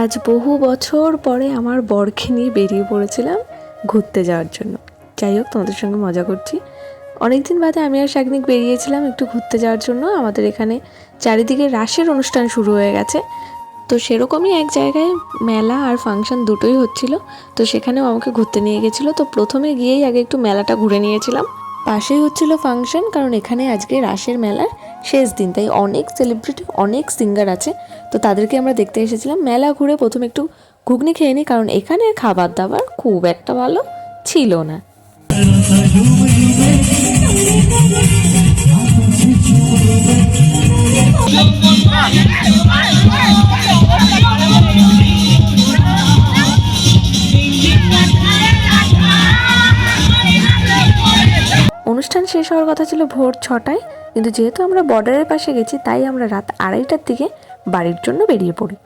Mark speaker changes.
Speaker 1: আজ বহু বছর পরে আমার বরকে নিয়ে বেরিয়ে পড়েছিলাম ঘুরতে যাওয়ার জন্য। যাই হোক, তোমাদের সঙ্গে মজা করছি। অনেকদিন বাদে আমি আর শাগনিক বেরিয়েছিলাম একটু ঘুরতে যাওয়ার জন্য। আমাদের এখানে চারিদিকে রাসের অনুষ্ঠান শুরু হয়ে গেছে। তো সেরকমই এক জায়গায় মেলা আর ফাংশন দুটোই হচ্ছিল। তো সেখানেও আমাকে ঘুরতে নিয়ে গেছিল। তো প্রথমে গিয়েই আগে একটু মেলাটা ঘুরে নিয়েছিলাম। পাশেই হচ্ছিল ফাংশন, কারণ এখানে আজকে রাসের মেলার শেষ দিন। তাই অনেক সেলিব্রিটি অনেক সিঙ্গার আছে। তো তাদেরকে আমরা দেখতে এসেছিলাম। মেলা ঘুরে প্রথমে একটু ঘুগনি খেয়ে নিই কারণ এখানের খাবার দাবার খুব একটা ভালো ছিল না। অনুষ্ঠান শেষ হওয়ার কথা ছিল ভোর ছটায়। কিন্তু যেহেতু আমরা বর্ডারের পাশে গেছি, তাই আমরা রাত আড়াইটার দিকে বাড়ির জন্য বেরিয়ে পড়ি।